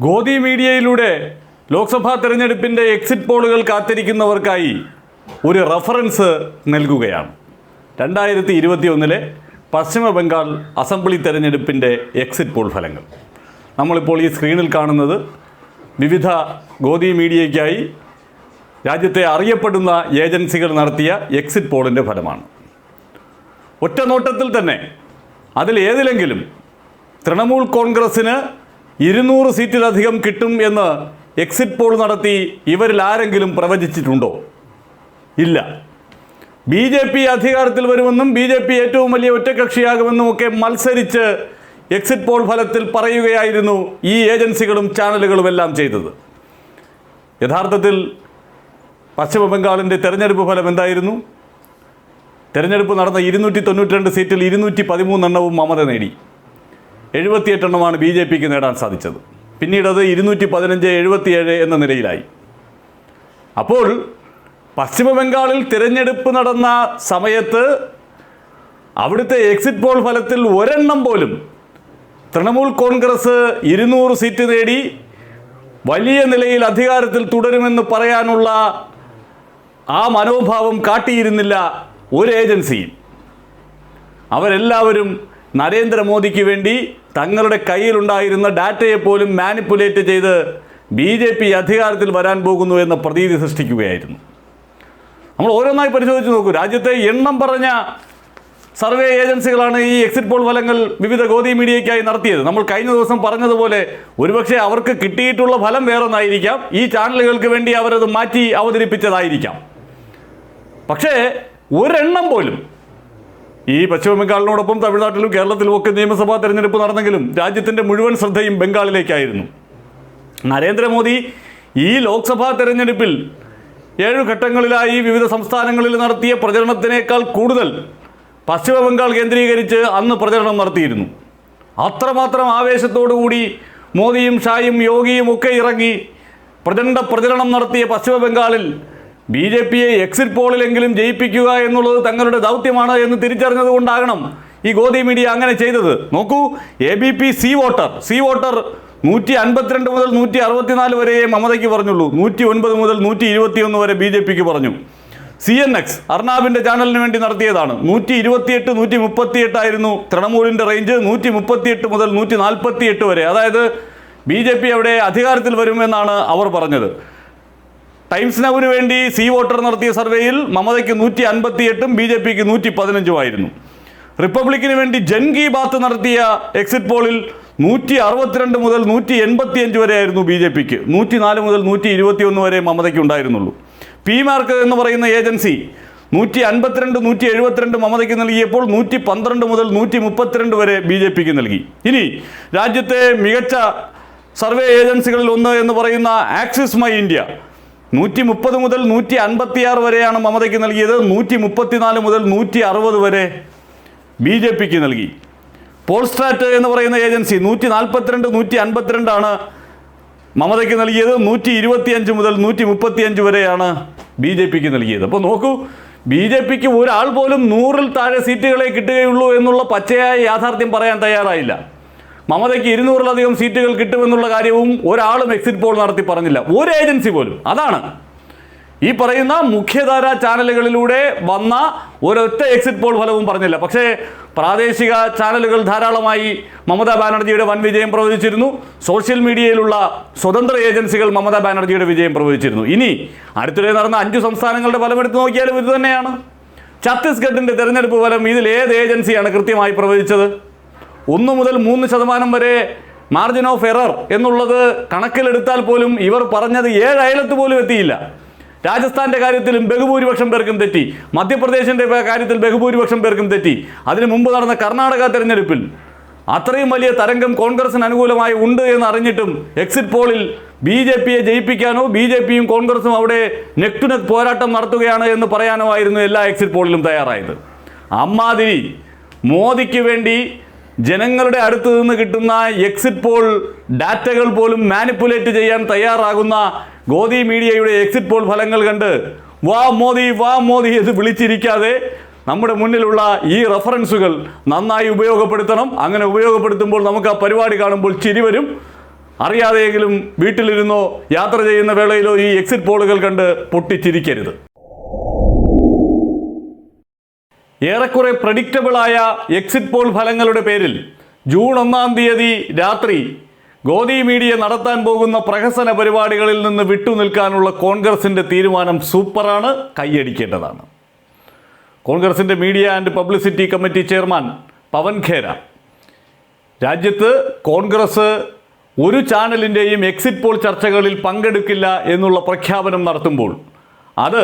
ഗോദി മീഡിയയിലൂടെ ലോക്സഭാ തെരഞ്ഞെടുപ്പിന്റെ എക്സിറ്റ് പോളുകൾ കാത്തിരിക്കുന്നവർക്കായി ഒരു റഫറൻസ് നൽകുകയാണ്. രണ്ടായിരത്തി ഇരുപത്തി ഒന്നിലെ പശ്ചിമ ബംഗാൾ അസംബ്ലി തെരഞ്ഞെടുപ്പിന്റെ എക്സിറ്റ് പോൾ ഫലങ്ങൾ. നമ്മളിപ്പോൾ ഈ സ്ക്രീനിൽ കാണുന്നത് വിവിധ ഗോദി മീഡിയയ്ക്കായി രാജ്യത്തെ അറിയപ്പെടുന്ന ഏജൻസികൾ നടത്തിയ എക്സിറ്റ് പോളിന്റെ ഫലമാണ്. ഒറ്റ നോട്ടത്തിൽ തന്നെ അതിൽ ഏതിലെങ്കിലും തൃണമൂൽ കോൺഗ്രസ്സിന് ഇരുന്നൂറ് സീറ്റിലധികം കിട്ടും എന്ന് എക്സിറ്റ് പോൾ നടത്തി ഇവരിൽ ആരെങ്കിലും പ്രവചിച്ചിട്ടുണ്ടോ? ഇല്ല. ബി ജെ പി അധികാരത്തിൽ വരുമെന്നും ബി ജെ പി ഏറ്റവും വലിയ ഒറ്റകക്ഷിയാകുമെന്നും ഒക്കെ മത്സരിച്ച് എക്സിറ്റ് പോൾ ഫലത്തിൽ പറയുകയായിരുന്നു ഈ ഏജൻസികളും ചാനലുകളും എല്ലാം ചെയ്തത്. യഥാർത്ഥത്തിൽ പശ്ചിമ ബംഗാളിന്റെ തെരഞ്ഞെടുപ്പ് ഫലം എന്തായിരുന്നു? തെരഞ്ഞെടുപ്പ് നടന്ന ഇരുന്നൂറ്റി തൊണ്ണൂറ്റി രണ്ട് സീറ്റിൽ ഇരുന്നൂറ്റി പതിമൂന്നെണ്ണവും മമത നേടി. എഴുപത്തിയെട്ടെണ്ണമാണ് ബി ജെ പിക്ക് നേടാൻ സാധിച്ചത്. പിന്നീട് അത് ഇരുന്നൂറ്റി പതിനഞ്ച് എഴുപത്തിയേഴ് എന്ന നിലയിലായി. അപ്പോൾ പശ്ചിമബംഗാളിൽ തിരഞ്ഞെടുപ്പ് നടന്ന സമയത്ത് അവിടുത്തെ എക്സിറ്റ് പോൾ ഫലത്തിൽ ഒരെണ്ണം പോലും തൃണമൂൽ കോൺഗ്രസ് ഇരുന്നൂറ് സീറ്റ് നേടി വലിയ നിലയിൽ അധികാരത്തിൽ തുടരുമെന്ന് പറയാനുള്ള ആ മനോഭാവം കാട്ടിയിരുന്നില്ല ഒരു ഏജൻസിയും. അവരെല്ലാവരും നരേന്ദ്രമോദിക്ക് വേണ്ടി തങ്ങളുടെ കയ്യിലുണ്ടായിരുന്ന ഡാറ്റയെ പോലും മാനിപ്പുലേറ്റ് ചെയ്ത് ബി ജെ പി അധികാരത്തിൽ വരാൻ പോകുന്നു എന്ന പ്രതീതി സൃഷ്ടിക്കുകയായിരുന്നു. നമ്മൾ ഓരോന്നായി പരിശോധിച്ച് നോക്കൂ. രാജ്യത്തെ എണ്ണം പറഞ്ഞ സർവേ ഏജൻസികളാണ് ഈ എക്സിറ്റ് പോൾ ഫലങ്ങൾ വിവിധ ഗോതി മീഡിയയ്ക്കായി നടത്തിയത്. നമ്മൾ കഴിഞ്ഞ ദിവസം പറഞ്ഞതുപോലെ ഒരുപക്ഷെ അവർക്ക് കിട്ടിയിട്ടുള്ള ഫലം വേറൊന്നായിരിക്കാം. ഈ ചാനലുകൾക്ക് വേണ്ടി അവരത് മാറ്റി അവതരിപ്പിച്ചതായിരിക്കാം. പക്ഷേ ഒരെണ്ണം പോലും ഈ പശ്ചിമ ബംഗാളിനോടൊപ്പം തമിഴ്നാട്ടിലും കേരളത്തിലും ഒക്കെ നിയമസഭാ തെരഞ്ഞെടുപ്പ് നടന്നെങ്കിലും രാജ്യത്തിന്റെ മുഴുവൻ ശ്രദ്ധയും ബംഗാളിലേക്കായിരുന്നു. നരേന്ദ്രമോദി ഈ ലോക്സഭാ തെരഞ്ഞെടുപ്പിൽ ഏഴ് ഘട്ടങ്ങളിലായി വിവിധ സംസ്ഥാനങ്ങളിൽ നടത്തിയ പ്രചരണത്തിനേക്കാൾ കൂടുതൽ പശ്ചിമ ബംഗാൾ കേന്ദ്രീകരിച്ച് അന്ന് പ്രചരണം നടത്തിയിരുന്നു. അത്രമാത്രം ആവേശത്തോടുകൂടി മോദിയും ഷായും യോഗിയും ഒക്കെ ഇറങ്ങി പ്രചണ്ഡ പ്രചരണം നടത്തിയ പശ്ചിമ ബംഗാളിൽ ബി ജെ പിയെ എക്സിറ്റ് പോളിലെങ്കിലും ജയിപ്പിക്കുക എന്നുള്ളത് തങ്ങളുടെ ദൗത്യമാണ് എന്ന് തിരിച്ചറിഞ്ഞതുകൊണ്ടാകണം ഈ ഗോദി മീഡിയ അങ്ങനെ ചെയ്തത്. നോക്കൂ A B P C voter C voter നൂറ്റി അൻപത്തിരണ്ട് മുതൽ നൂറ്റി അറുപത്തിനാല് വരെയേ മമതയ്ക്ക് പറഞ്ഞുള്ളൂ. നൂറ്റി ഒൻപത് മുതൽ നൂറ്റി ഇരുപത്തിയൊന്ന് വരെ ബി ജെ പിക്ക് പറഞ്ഞു. സി എൻ എക്സ് അർണാബിന്റെ ചാനലിന് വേണ്ടി നടത്തിയതാണ്. നൂറ്റി ഇരുപത്തിയെട്ട് നൂറ്റി മുപ്പത്തിയെട്ടായിരുന്നു തൃണമൂലിന്റെ റേഞ്ച് നൂറ്റി മുപ്പത്തിയെട്ട് മുതൽ നൂറ്റി നാൽപ്പത്തിയെട്ട് വരെ. അതായത് ബി ജെ പി അവിടെ അധികാരത്തിൽ വരുമെന്നാണ് അവർ പറഞ്ഞത്. ടൈംസ് നൗവിന് വേണ്ടി സി വോട്ടർ നടത്തിയ സർവേയിൽ മമതയ്ക്ക് നൂറ്റി അൻപത്തിയെട്ടും ബി ജെ പിക്ക് നൂറ്റി പതിനഞ്ചുമായിരുന്നു റിപ്പബ്ലിക്കിന് വേണ്ടി ജൻ കി ബാത്ത് നടത്തിയ എക്സിറ്റ് പോളിൽ നൂറ്റി അറുപത്തിരണ്ട് മുതൽ നൂറ്റി എൺപത്തിയഞ്ച് വരെ ആയിരുന്നു ബി ജെ പിക്ക്. നൂറ്റി നാല് മുതൽ നൂറ്റി ഇരുപത്തിയൊന്ന് വരെ മമതയ്ക്ക് ഉണ്ടായിരുന്നുള്ളൂ. പി മാർക്ക് എന്ന് പറയുന്ന ഏജൻസി നൂറ്റി അൻപത്തിരണ്ട് നൂറ്റി എഴുപത്തിരണ്ട് മമതയ്ക്ക് നൽകിയപ്പോൾ നൂറ്റി പന്ത്രണ്ട് മുതൽ നൂറ്റി മുപ്പത്തിരണ്ട് വരെ ബി ജെ പിക്ക് നൽകി. ഇനി രാജ്യത്തെ മികച്ച സർവേ ഏജൻസികളിൽ ഒന്ന് എന്ന് പറയുന്ന ആക്സിസ് മൈ ഇന്ത്യ. നൂറ്റി മുപ്പത് മുതൽ നൂറ്റി അൻപത്തിയാറ് വരെയാണ് മമതയ്ക്ക് നൽകിയത്. നൂറ്റി മുപ്പത്തിനാല് മുതൽ നൂറ്റി അറുപത് വരെ ബി ജെ പിക്ക് നൽകി. പോൾസ്ട്രാറ്റ് എന്ന് പറയുന്ന ഏജൻസി നൂറ്റി നാൽപ്പത്തിരണ്ട് നൂറ്റി അൻപത്തിരണ്ടാണ് മമതയ്ക്ക് നൽകിയത്. നൂറ്റി ഇരുപത്തിയഞ്ച് മുതൽ നൂറ്റി മുപ്പത്തിയഞ്ച് വരെയാണ് ബി ജെ പിക്ക് നൽകിയത്. അപ്പോൾ നോക്കൂ ബി ജെ പിക്ക് ഒരാൾ പോലും നൂറിൽ താഴെ സീറ്റുകളെ കിട്ടുകയുള്ളൂ എന്നുള്ള പച്ചയായ യാഥാർത്ഥ്യം പറയാൻ തയ്യാറായില്ല. മമതയ്ക്ക് ഇരുന്നൂറിലധികം സീറ്റുകൾ കിട്ടുമെന്നുള്ള കാര്യവും ഒരാളും എക്സിറ്റ് പോൾ നടത്തി പറഞ്ഞില്ല. ഒരു ഏജൻസി പോലും. അതാണ്. ഈ പറയുന്ന മുഖ്യധാര ചാനലുകളിലൂടെ വന്ന ഒരൊറ്റ എക്സിറ്റ് പോൾ ഫലവും പറഞ്ഞില്ല. പക്ഷേ പ്രാദേശിക ചാനലുകൾ ധാരാളമായി മമതാ ബാനർജിയുടെ വൻ വിജയം പ്രവചിച്ചിരുന്നു. സോഷ്യൽ മീഡിയയിലുള്ള സ്വതന്ത്ര ഏജൻസികൾ മമതാ ബാനർജിയുടെ വിജയം പ്രവചിച്ചിരുന്നു. ഇനി അടുത്തിടെ നടന്ന അഞ്ചു സംസ്ഥാനങ്ങളുടെ ഫലമെടുത്ത് നോക്കിയാലും ഇത് തന്നെയാണ്. ഛത്തീസ്ഗഡിന്റെ തെരഞ്ഞെടുപ്പ് ഫലം ഇതിൽ ഏത് ഏജൻസിയാണ് കൃത്യമായി പ്രവചിച്ചത്? ഒന്ന് മുതൽ മൂന്ന് ശതമാനം വരെ മാർജിൻ ഓഫ് എറർ എന്നുള്ളത് കണക്കിലെടുത്താൽ പോലും ഇവർ പറഞ്ഞത് ഏഴയലത്ത് പോലും എത്തിയില്ല. രാജസ്ഥാന്റെ കാര്യത്തിലും ബഹുഭൂരിപക്ഷം പേർക്കും തെറ്റി. മധ്യപ്രദേശിന്റെ കാര്യത്തിൽ ബഹുഭൂരിപക്ഷം പേർക്കും തെറ്റി. അതിനു മുമ്പ് നടന്ന കർണാടക തെരഞ്ഞെടുപ്പിൽ അത്രയും വലിയ തരംഗം കോൺഗ്രസിന് അനുകൂലമായി ഉണ്ട് എന്ന് അറിഞ്ഞിട്ടും എക്സിറ്റ് പോളിൽ ബി ജെ പിയെ ജയിപ്പിക്കാനോ ബി ജെ പിയും കോൺഗ്രസും അവിടെ നെക് ടു നെക് പോരാട്ടം നടത്തുകയാണ് എന്ന് പറയാനോ ആയിരുന്നു എല്ലാ എക്സിറ്റ് പോളിലും തയ്യാറായത്. അമ്മാതിരി മോദിക്ക് വേണ്ടി ജനങ്ങളുടെ അടുത്തു നിന്ന് കിട്ടുന്ന എക്സിറ്റ് പോൾ ഡാറ്റകൾ പോലും മാനിപ്പുലേറ്റ് ചെയ്യാൻ തയ്യാറാകുന്ന ഗോദി മീഡിയയുടെ എക്സിറ്റ് പോൾ ഫലങ്ങൾ കണ്ട് വാ മോദി വാ മോദി എന്ന് വിളിച്ചിരിക്കാതെ നമ്മുടെ മുന്നിലുള്ള ഈ റഫറൻസുകൾ നന്നായി ഉപയോഗപ്പെടുത്തണം. അങ്ങനെ ഉപയോഗപ്പെടുത്തുമ്പോൾ നമുക്ക് ആ പരിപാടി കാണുമ്പോൾ ചിരി വരും. അറിയാതെയെങ്കിലും വീട്ടിലിരുന്നോ യാത്ര ചെയ്യുന്ന വേളയിലോ ഈ എക്സിറ്റ് പോളുകൾ കണ്ട് പൊട്ടിച്ചിരിക്കരുത്. ഏറെക്കുറെ പ്രഡിക്റ്റബിളായ എക്സിറ്റ് പോൾ ഫലങ്ങളുടെ പേരിൽ ജൂൺ ഒന്നാം തീയതി രാത്രി ഗോദി മീഡിയ നടത്താൻ പോകുന്ന പ്രഹസന പരിപാടികളിൽ നിന്ന് വിട്ടുനിൽക്കാനുള്ള കോൺഗ്രസിന്റെ തീരുമാനം സൂപ്പറാണ് കൈയടിക്കേണ്ടതാണ്. കോൺഗ്രസിന്റെ media and publicity committee chairman Pawan Khera രാജ്യത്ത് കോൺഗ്രസ് ഒരു ചാനലിന്റെയും എക്സിറ്റ് പോൾ ചർച്ചകളിൽ പങ്കെടുക്കില്ല എന്നുള്ള പ്രഖ്യാപനം നടത്തുമ്പോൾ അത്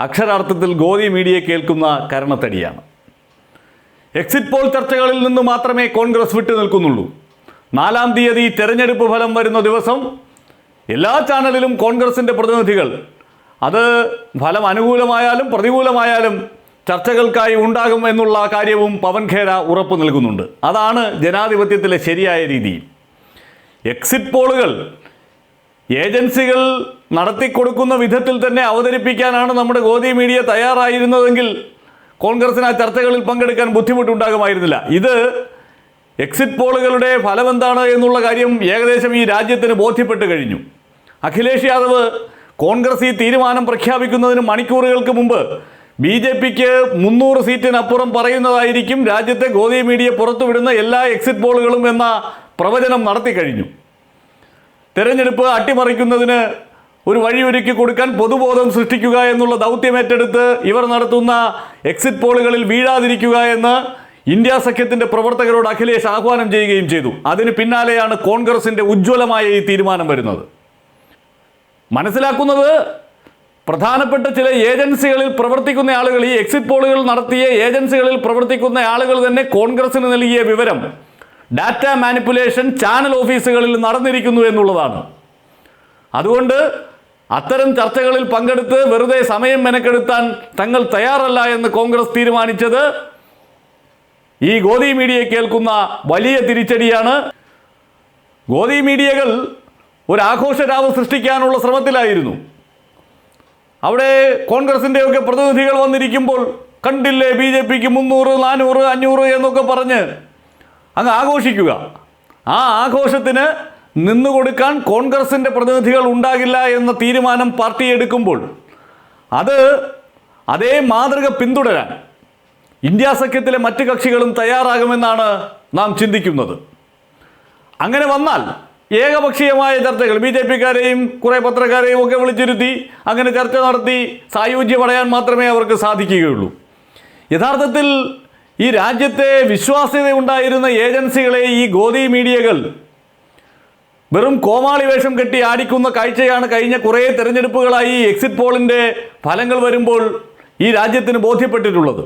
അക്ഷരാർത്ഥത്തിൽ ഗോദി മീഡിയ കേൾക്കുന്ന കരണത്തടിയാണ്. എക്സിറ്റ് പോൾ ചർച്ചകളിൽ നിന്ന് മാത്രമേ കോൺഗ്രസ് വിട്ടു നിൽക്കുന്നുള്ളൂ. നാലാം തീയതി തെരഞ്ഞെടുപ്പ് ഫലം വരുന്ന ദിവസം എല്ലാ ചാനലിലും കോൺഗ്രസിന്റെ പ്രതിനിധികൾ. അത് ഫലം അനുകൂലമായാലും പ്രതികൂലമായാലും ചർച്ചകൾക്കായി ഉണ്ടാകും എന്നുള്ള കാര്യവും പവൻ ഖേര ഉറപ്പ് നൽകുന്നുണ്ട്. അതാണ് ജനാധിപത്യത്തിലെ ശരിയായ രീതി എക്സിറ്റ് പോളുകൾ ഏജൻസികൾ നടത്തിക്കൊടുക്കുന്ന വിധത്തിൽ തന്നെ അവതരിപ്പിക്കാനാണ് നമ്മുടെ ഗോദി മീഡിയ തയ്യാറായിരുന്നതെങ്കിൽ കോൺഗ്രസിന് ആ ചർച്ചകളിൽ പങ്കെടുക്കാൻ ബുദ്ധിമുട്ടുണ്ടാകുമായിരുന്നില്ല. ഇത് എക്സിറ്റ് പോളുകളുടെ ഫലമെന്താണ് എന്നുള്ള കാര്യം ഏകദേശം ഈ രാജ്യത്തിന് ബോധ്യപ്പെട്ട് കഴിഞ്ഞു. അഖിലേഷ് യാദവ് കോൺഗ്രസ് ഈ തീരുമാനം പ്രഖ്യാപിക്കുന്നതിന് മണിക്കൂറുകൾക്ക് മുമ്പ് ബി ജെ പിക്ക് മുന്നൂറ് സീറ്റിനപ്പുറം പറയുന്നതായിരിക്കും രാജ്യത്തെ ഗോദി മീഡിയ പുറത്തുവിടുന്ന എല്ലാ എക്സിറ്റ് പോളുകളും എന്ന പ്രവചനം നടത്തി കഴിഞ്ഞു. തെരഞ്ഞെടുപ്പ് അട്ടിമറിക്കുന്നതിന് ഒരു വഴി ഒരുക്കി കൊടുക്കാൻ പൊതുബോധം സൃഷ്ടിക്കുക എന്നുള്ള ദൗത്യമേറ്റെടുത്ത് ഇവർ നടത്തുന്ന എക്സിറ്റ് പോളുകളിൽ വീഴാതിരിക്കുക എന്ന് ഇന്ത്യ സഖ്യത്തിന്റെ പ്രവർത്തകരോട് അഖിലേഷ് ആഹ്വാനം ചെയ്യുകയും ചെയ്തു. അതിന് പിന്നാലെയാണ് കോൺഗ്രസിന്റെ ഉജ്ജ്വലമായ ഈ തീരുമാനം വരുന്നത്. മനസ്സിലാക്കുന്നത് പ്രധാനപ്പെട്ട ചില ഏജൻസികളിൽ പ്രവർത്തിക്കുന്ന ആളുകൾ ഈ എക്സിറ്റ് പോളുകൾ നടത്തിയ ഏജൻസികളിൽ പ്രവർത്തിക്കുന്ന ആളുകൾ തന്നെ കോൺഗ്രസിന് നൽകിയ വിവരം ഡാറ്റ മാനിപ്പുലേഷൻ ചാനൽ ഓഫീസുകളിൽ നടന്നിരിക്കുന്നു എന്നുള്ളതാണ്. അതുകൊണ്ട് അത്തരം ചർച്ചകളിൽ പങ്കെടുത്ത് വെറുതെ സമയം മെനക്കെടുത്താൻ തങ്ങൾ തയ്യാറല്ല എന്ന് കോൺഗ്രസ് തീരുമാനിച്ചത് ഈ ഗോദി മീഡിയ കേൾക്കുന്ന വലിയ തിരിച്ചടിയാണ്. ഗോദി മീഡിയകൾ ഒരു ആഘോഷരാവ് സൃഷ്ടിക്കാനുള്ള ശ്രമത്തിലായിരുന്നു. അവിടെ കോൺഗ്രസിന്റെയൊക്കെ പ്രതിനിധികൾ വന്നിരിക്കുമ്പോൾ കണ്ടില്ലേ ബി ജെ പിക്ക് മുന്നൂറ് നാനൂറ് അഞ്ഞൂറ് എന്നൊക്കെ പറഞ്ഞ് അങ്ങ് ആഘോഷിക്കുക. ആ ആഘോഷത്തിന് നിന്നുകൊടുക്കാൻ കോൺഗ്രസിന്റെ പ്രതിനിധികൾ ഉണ്ടാകില്ല എന്ന തീരുമാനം പാർട്ടി എടുക്കുമ്പോൾ അത് അതേ മാതൃക പിന്തുടരാൻ ഇന്ത്യ സഖ്യത്തിലെ മറ്റ് കക്ഷികളും തയ്യാറാകുമെന്നാണ് നാം ചിന്തിക്കുന്നത്. അങ്ങനെ വന്നാൽ ഏകപക്ഷീയമായ ചർച്ചകൾ ബി ജെ പിക്കാരെയും കുറേ പത്രക്കാരെയും ഒക്കെ വിളിച്ചിരുത്തി അങ്ങനെ ചർച്ച നടത്തി സായുജ്യമടയാൻ മാത്രമേ അവർക്ക് സാധിക്കുകയുള്ളൂ. യഥാർത്ഥത്തിൽ ഈ രാജ്യത്തെ വിശ്വാസ്യത ഉണ്ടായിരുന്ന ഏജൻസികളെ ഈ ഗോദി മീഡിയകൾ വെറും കോമാളി വേഷം കെട്ടി ആടിക്കുന്ന കാഴ്ചയാണ് കഴിഞ്ഞ കുറേ തെരഞ്ഞെടുപ്പുകളായി എക്സിറ്റ് പോളിന്റെ ഫലങ്ങൾ വരുമ്പോൾ ഈ രാജ്യത്തിന് ബോധ്യപ്പെട്ടിട്ടുള്ളത്.